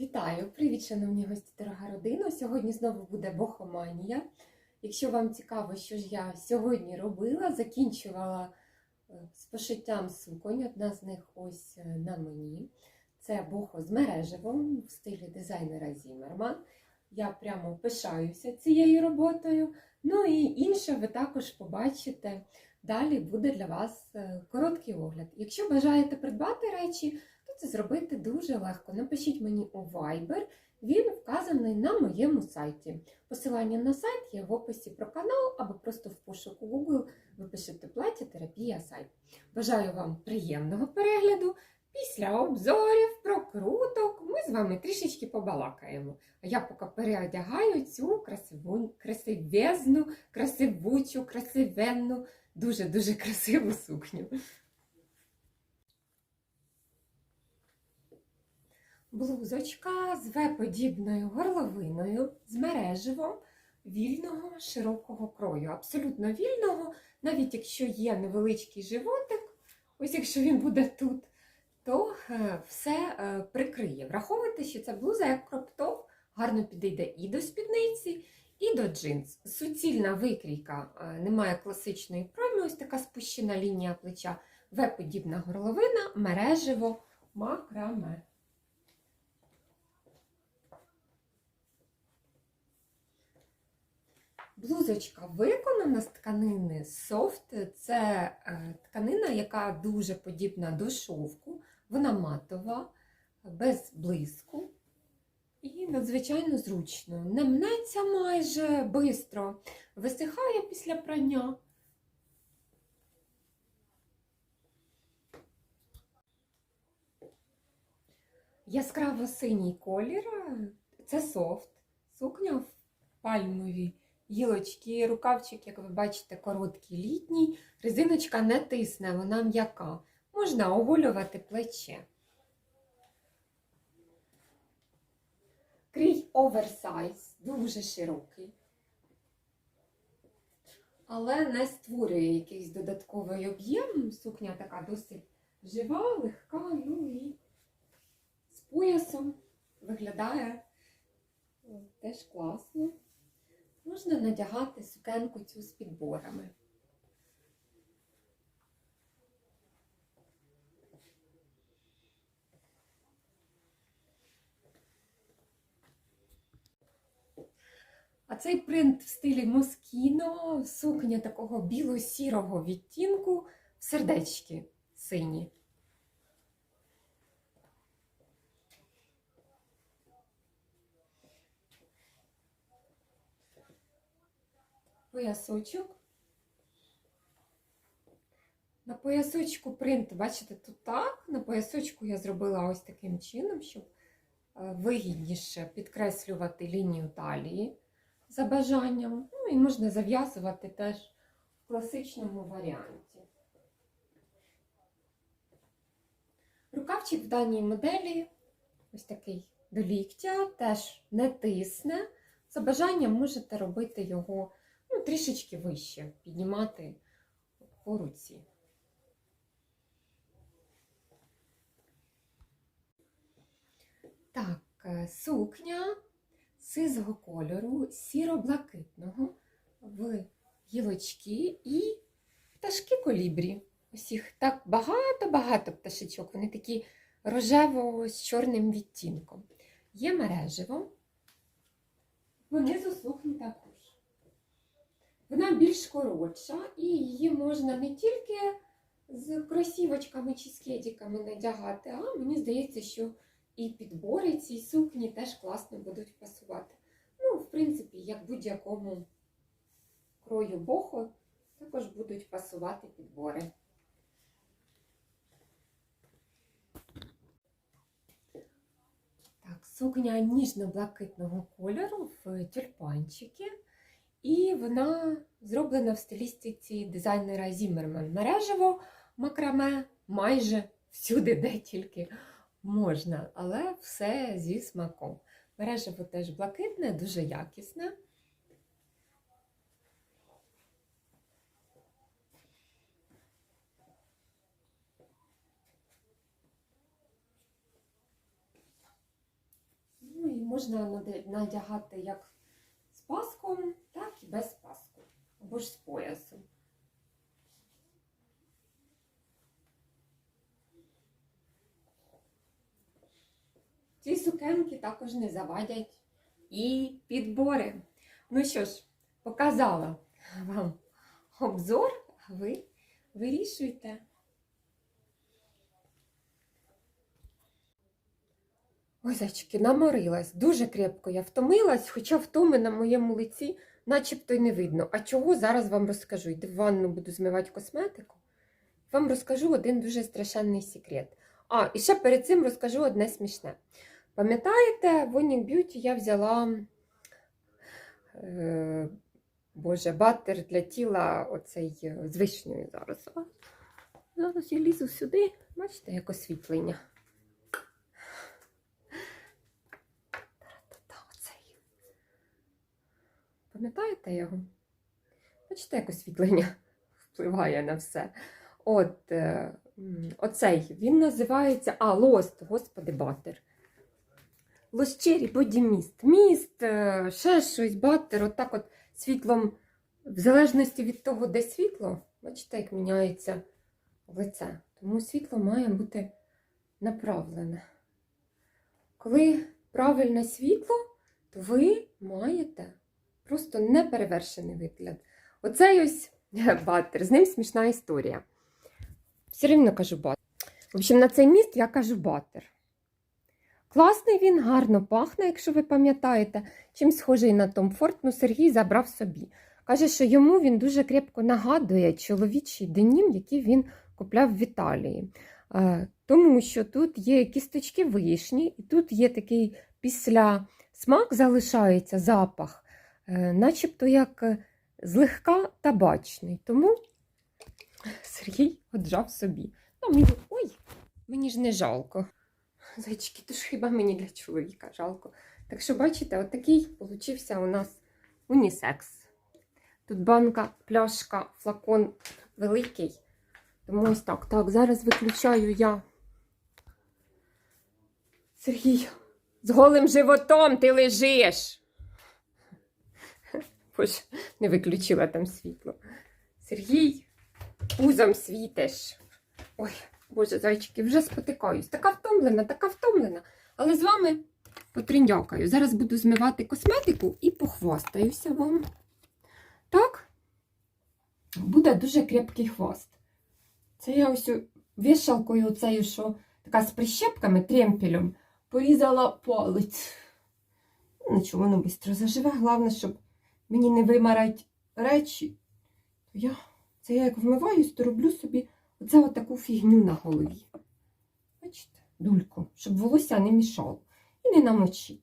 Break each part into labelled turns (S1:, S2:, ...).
S1: Вітаю! Привіт, шановні гості, дорога родина! Сьогодні знову буде бохоманія. Якщо вам цікаво, що ж я сьогодні робила, закінчувала е, з пошиттям суконь. Одна з них ось е, на мені. Це бохо з мережевом в стилі дизайнера Зімерман. Я прямо пишаюся цією роботою. Ну і інше ви також побачите. Далі буде для вас е, короткий огляд. Якщо бажаєте придбати речі, це зробити дуже легко. Напишіть мені у Viber, він вказаний на моєму сайті. Посилання на сайт є в описі про канал або просто в пошуку Google ви пишете плаття терапія сайт. Бажаю вам приємного перегляду. Після обзорів, прокруток ми з вами трішечки побалакаємо. А я поки переодягаю цю красиву, красивезну, красивучу, красивенну, дуже-дуже красиву сукню. Блузочка з В-подібною горловиною, з мереживом вільного широкого крою. Абсолютно вільного, навіть якщо є невеличкий животик, ось якщо він буде тут, то е, все е, прикриє. Враховуйте, що ця блуза як кроптоп гарно підійде і до спідниці, і до джинс. Суцільна викрійка, е, немає класичної пройми, ось така спущена лінія плеча, В-подібна горловина, мереживо, макраме. Блузочка виконана з тканини софт. Це е, тканина, яка дуже подібна до шовку. Вона матова, без блиску і надзвичайно зручно. Не мнеться майже бистро, висихає після прання. Яскраво синій колір це софт, сукня в пальмовій гілочки, рукавчик, як ви бачите, короткий літній. Резиночка не тисне, вона м'яка. Можна оголювати плече. Крій оверсайз, дуже широкий. Але не створює якийсь додатковий об'єм. Сукня така досить жива, легка, ну і з поясом виглядає теж класно можна надягати сукенку цю з підборами. А цей принт в стилі Москіно, сукня такого біло-сірого відтінку сердечки сині. Поясочок. На поясочку принт, бачите, тут так. На поясочку я зробила ось таким чином, щоб е, вигідніше підкреслювати лінію талії за бажанням. Ну і можна зав'язувати теж в класичному варіанті. Рукавчик в даній моделі ось такий до ліктя, теж не тисне. За бажанням можете робити його трішечки вище, піднімати по руці. Так, е, сукня сизого кольору, сіро-блакитного в гілочки і пташки колібрі. Ось їх так багато-багато пташечок. Вони такі рожево з чорним відтінком. Є мереживо. Понизу сукні також. Вона більш коротша, і її можна не тільки з кросівочками чи скедіками надягати, а мені здається, що і підбори цій сукні теж класно будуть пасувати. Ну, в принципі, як будь-якому крою боху, також будуть пасувати підбори. Так, сукня ніжно-блакитного кольору в тюльпанчики. І вона зроблена в стилістиці дизайнера Зіммерман. Мережево макраме майже всюди, де тільки можна, але все зі смаком. Мережево теж блакитне, дуже якісне. Ну і можна надягати як з паском, так і без паску. Або ж з поясом. Ці сукенки також не завадять і підбори. Ну що ж, показала вам обзор, а ви вирішуйте. Ой, зайчики, наморилась. Дуже крепко я втомилась, хоча втоми на моєму лиці начебто й не видно. А чого зараз вам розкажу? Йду в ванну буду змивати косметику. Вам розкажу один дуже страшенний секрет. А, і ще перед цим розкажу одне смішне. Пам'ятаєте, в Onic Beauty я взяла е, Боже, баттер для тіла оцей е, з вишнею зараз. Зараз я лізу сюди. Бачите, як освітлення. Та-та-та, оцей. Пам'ятаєте його? Бачите, як освітлення впливає на все. От е, оцей, він називається. А, Лост, господи, баттер. Лощері боді міст. Е, ще щось, баттер, отак от світлом, в залежності від того, де світло, бачите, як міняється лице. Тому світло має бути направлене. Коли правильне світло, то ви маєте просто неперевершений вигляд. Оцей ось баттер, з ним смішна історія. Все рівно кажу баттер. В общем, на цей міст я кажу баттер. Класний він, гарно пахне, якщо ви пам'ятаєте. Чим схожий на Том Форд, ну Сергій забрав собі. Каже, що йому він дуже крепко нагадує чоловічий денім, який він купляв в Італії. Е, Тому що тут є кісточки вишні, і тут є такий після смак залишається запах, начебто як е, злегка табачний. Тому Сергій оджав собі. Ну, мені, ой, мені ж не жалко. Зайчики, то ж хіба мені для чоловіка жалко. Так що, бачите, отакий получився у нас унісекс. Тут банка, пляшка, флакон великий. Тому ось так. Так, зараз виключаю я. Сергій, з голим животом ти лежиш. Боже, не виключила там світло. Сергій, пузом світиш. Ой, Боже, зайчики, вже спотикаюсь. Така втомлена, така втомлена. Але з вами потріндякаю. Зараз буду змивати косметику і похвастаюся вам. Так? Буде дуже крепкий хвост. Це я ось вішалкою оцею, що така з прищепками, тремпелем, порізала палець. Нічого, воно швидко заживе. Головне, щоб мені не вимарать речі. То я, це я як вмиваюсь, то роблю собі оце отаку фігню на голові. Бачите, дульку, щоб волосся не мішало і не намочить.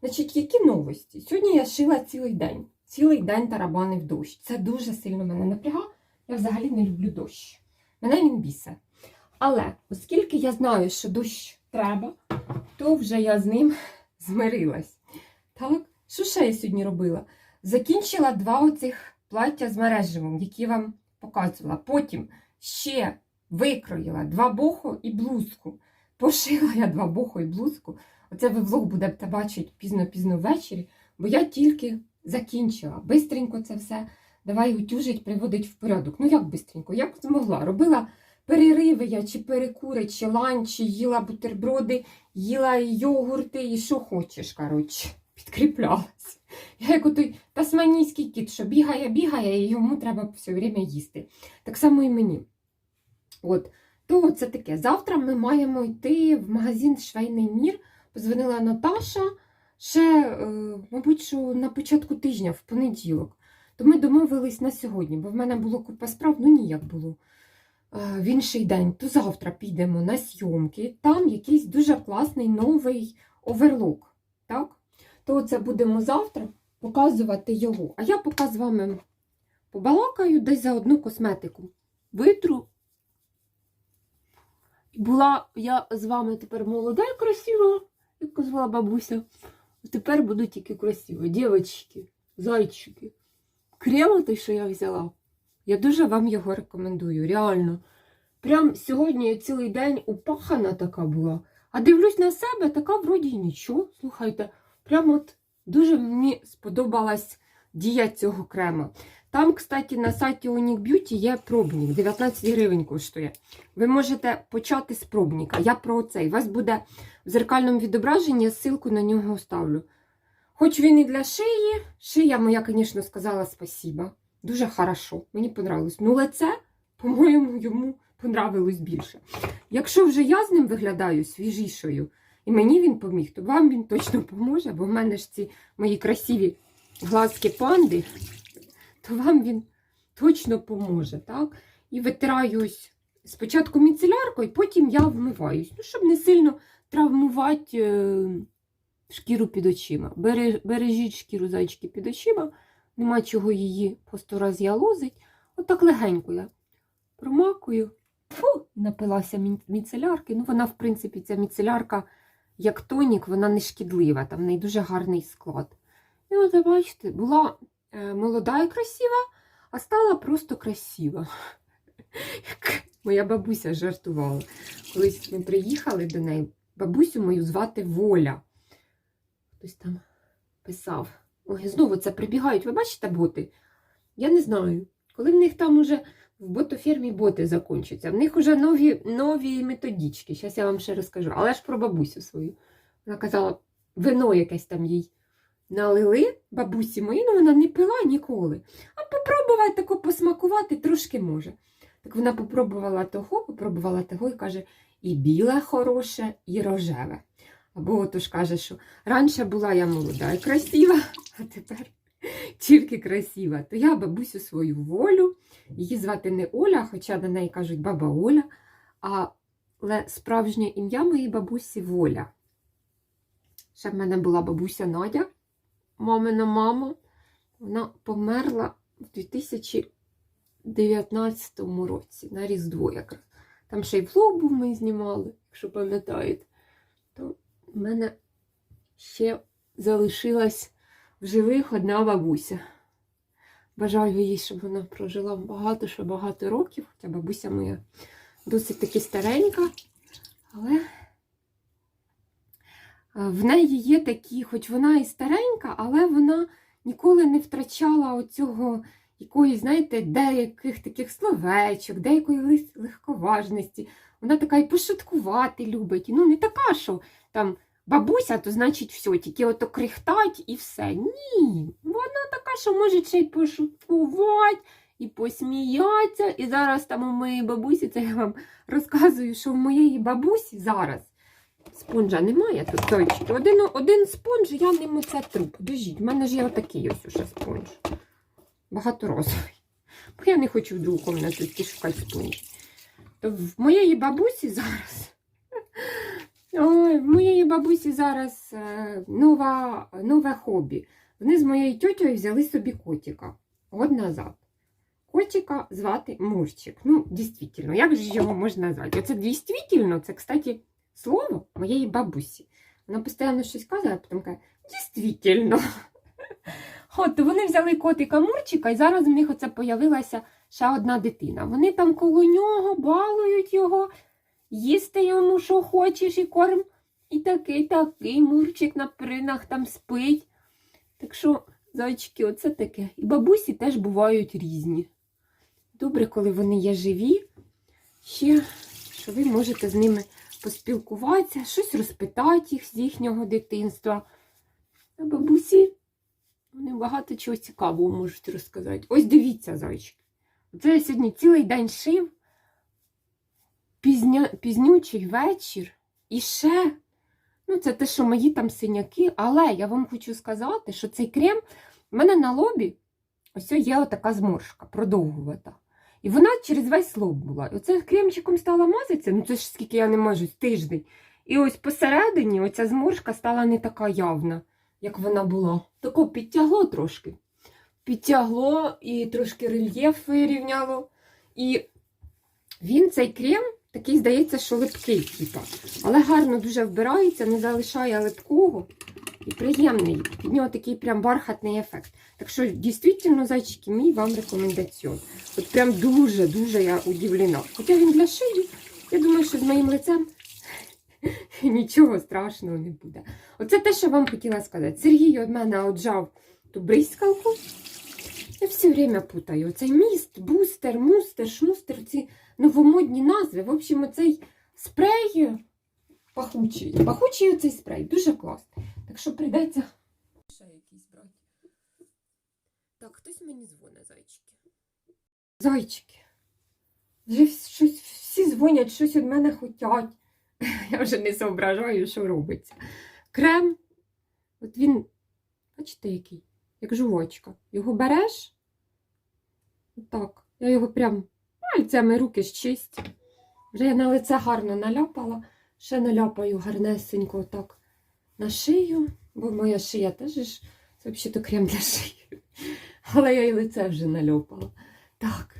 S1: Значить, які новості? Сьогодні я шила цілий день. Цілий день тарабанив дощ. Це дуже сильно мене напрягає. Я взагалі не люблю дощ. Мене він бісе. Але оскільки я знаю, що дощ треба, то вже я з ним змирилась. Так, що ще я сьогодні робила? Закінчила два оцих плаття з мережевим, які вам показувала. Потім ще викроїла два бохо і блузку. Пошила я два бохо і блузку. Оце ви влог будете бачити пізно-пізно ввечері, бо я тільки закінчила. Бистренько це все. Давай утюжить, приводить в порядок. Ну як бистренько? Як змогла? Робила перериви я, чи перекури, чи ланчі, їла бутерброди, їла йогурти, і що хочеш, коротше, підкріплялась. Я як отой тасманійський кіт, що бігає, бігає, і йому треба все время їсти. Так само і мені. От, то це таке. Завтра ми маємо йти в магазин Швейний мір. Позвонила Наташа ще, е, мабуть, що на початку тижня, в понеділок. То ми домовились на сьогодні, бо в мене було купа справ, ну ніяк було. Е, В інший день, то завтра підемо на зйомки. Там якийсь дуже класний новий оверлок. Так? То це будемо завтра показувати його. А я поки з вами побалакаю десь за одну косметику. Витру. Була я з вами тепер молода і красива, як казала бабуся. Тепер буду тільки красива. Дівчатки, зайчики. Крем той, що я взяла. Я дуже вам його рекомендую, реально. Прям сьогодні я цілий день упахана така була. А дивлюсь на себе, така вроді нічого. Слухайте, Прямо от дуже мені сподобалась дія цього крема. Там, кстати, на сайті Unique Beauty є пробник, 19 гривень коштує. Ви можете почати з пробника. Я про цей. У вас буде в зеркальному відображенні, ссылку на нього оставлю. Хоч він і для шиї, шия моя, звісно, сказала спасіба. Дуже хорошо, мені понравилось. Ну, лице, по-моєму, йому понравилось більше. Якщо вже я з ним виглядаю свіжішою, і мені він поміг, то вам він точно поможе, бо в мене ж ці мої красиві глазки панди, то вам він точно поможе. так? І витираю спочатку міцеляркою, потім я вмиваюсь, ну, щоб не сильно травмувати е, шкіру під очима. Бере- Бережіть шкіру зайчики під очима, нема чого її по сто раз ялозить. Отак легенько я промакую. Фу, напилася мі- міцелярки. Ну, вона, в принципі, ця міцелярка, як тонік, вона не шкідлива, там в неї дуже гарний склад. І от, бачите, була е, молода і красива, а стала просто красива. Моя бабуся жартувала. Колись ми приїхали до неї, бабусю мою звати Воля. Хтось там писав. Ой, знову це прибігають. Ви бачите боти? Я не знаю. Коли в них там уже в ботофермі боти закінчаться, в них вже нові, нові методички. Зараз я вам ще розкажу. Але ж про бабусю свою. Вона казала, вино якесь там їй налили бабусі мої, ну вона не пила ніколи. А попробувати тако посмакувати трошки може. Так вона попробувала того, попробувала того і каже, і біле хороше, і рожеве. Або отож каже, що раніше була я молода і красива, а тепер тільки красива. То я бабусю свою волю, її звати не Оля, хоча на неї кажуть баба Оля, але справжнє ім'я моєї бабусі Воля. Ще в мене була бабуся Надя, мамина мама. Вона померла в 2019 році, на Різдво якраз. Там ще й влог був ми знімали, якщо пам'ятаєте. То в мене ще залишилась в живих одна бабуся. Бажаю їй, щоб вона прожила багато, ще багато років, хоча бабуся моя досить таки старенька, але е, в неї є такі, хоч вона і старенька, але вона ніколи не втрачала оцього якоїсь, знаєте, деяких таких словечок, деякої легковажності. Вона така і пошуткувати любить. Ну, не така, що там бабуся, то значить все, тільки ото крихтать і все. Ні, вона така, що може ще й пошуткувати, і посміятися. І зараз там у моєї бабусі, це я вам розказую, що в моєї бабусі зараз спонжа немає тут точки. Один, один спонж, я ним це тру. Подождіть, в мене ж є отакий ось уже спонж. Багаторазовий. Бо я не хочу в другу комнату йти шукати спонж. То в моєї бабусі зараз. Ой, в моєї бабусі зараз е, нова, нове хобі. Вони з моєю тьотєю взяли собі котика год назад. Котика звати Мурчик. Ну, дійсно, як же його можна назвати? Оце дійсно, це, кстати, слово моєї бабусі. Вона постійно щось каже, а потім каже, дійсно. От, вони взяли котика Мурчика, і зараз в них оце появилася ще одна дитина. Вони там коло нього балують його, їсти йому, що хочеш, і корм. І такий, такий Мурчик на принах там спить. Так що, зайчики, оце таке. І бабусі теж бувають різні. Добре, коли вони є живі, ще що ви можете з ними поспілкуватися, щось розпитати їх з їхнього дитинства. А бабусі вони багато чого цікавого можуть розказати. Ось дивіться, зайчики. Оце я сьогодні цілий день шив, пізня, пізнючий вечір, і ще, ну, це те, що мої там синяки, але я вам хочу сказати, що цей крем в мене на лобі ось є отака зморшка, продовгувата. І вона через весь лоб була. І оце кремчиком стала мазатися, ну це ж скільки я не мажусь, тиждень. І ось посередині оця зморшка стала не така явна, як вона була. Тако підтягло трошки. Підтягло і трошки рельєф вирівняло. І він, цей крем, такий, здається, що липкий, типа. Але гарно дуже вбирається, не залишає липкого і приємний. Від нього такий прям бархатний ефект. Так що, дійсно, зайчики, мій вам рекомендаціон. От прям дуже-дуже я удивлена. Хоча він для шиї, я думаю, що з моїм лицем Нічого страшного не буде. Оце те, що вам хотіла сказати. Сергій від мене оджав ту бризкалку. Я все время путаю. Оцей міст, бустер, мустер, шмустер, ці новомодні назви. В общем, оцей спрей пахучий. Пахучий оцей спрей, дуже класний. Так що прийдеться. Ще якийсь брати. Так, хтось мені дзвонить, зайчики. Зайчики. Вже щось, всі дзвонять, щось від мене хотять. Я вже не зображаю, що робиться. Крем. От він, бачите, який, як жувачка. Його береш. Отак. Я його прям пальцями руки щисть. Вже я на лице гарно наляпала. Ще наляпаю гарнесенько отак на шию, бо моя шия теж ж це взагалі крем для шиї. Але я і лице вже нальопала. Так.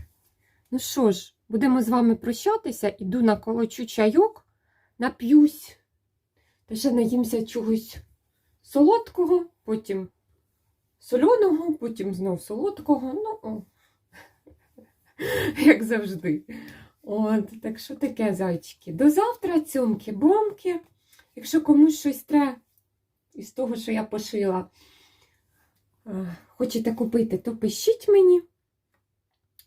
S1: Ну що ж, будемо з вами прощатися. Іду на колочу чайок, нап'юсь. Та ще наїмся чогось солодкого, потім соляного, потім знов солодкого. Ну, о. як завжди. От, так що таке, зайчики. До завтра, цьомки, бомки. Якщо комусь щось треба із того, що я пошила, е, хочете купити, то пишіть мені.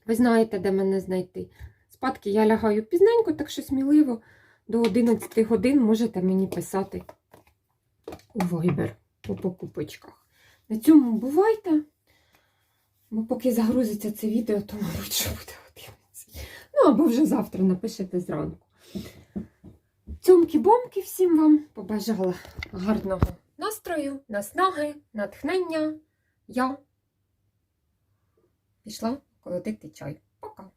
S1: Ви знаєте, де мене знайти. Спадки я лягаю пізненько, так що сміливо до 11 годин можете мені писати у Viber по покупочках. На цьому бувайте. Бо поки загрузиться це відео, то, мабуть, що буде 11. Ну, або вже завтра напишете зранку. Цьомки-бомки всім вам побажала гарного настрою, наснаги, натхнення. Я пішла колотити чай. Пока.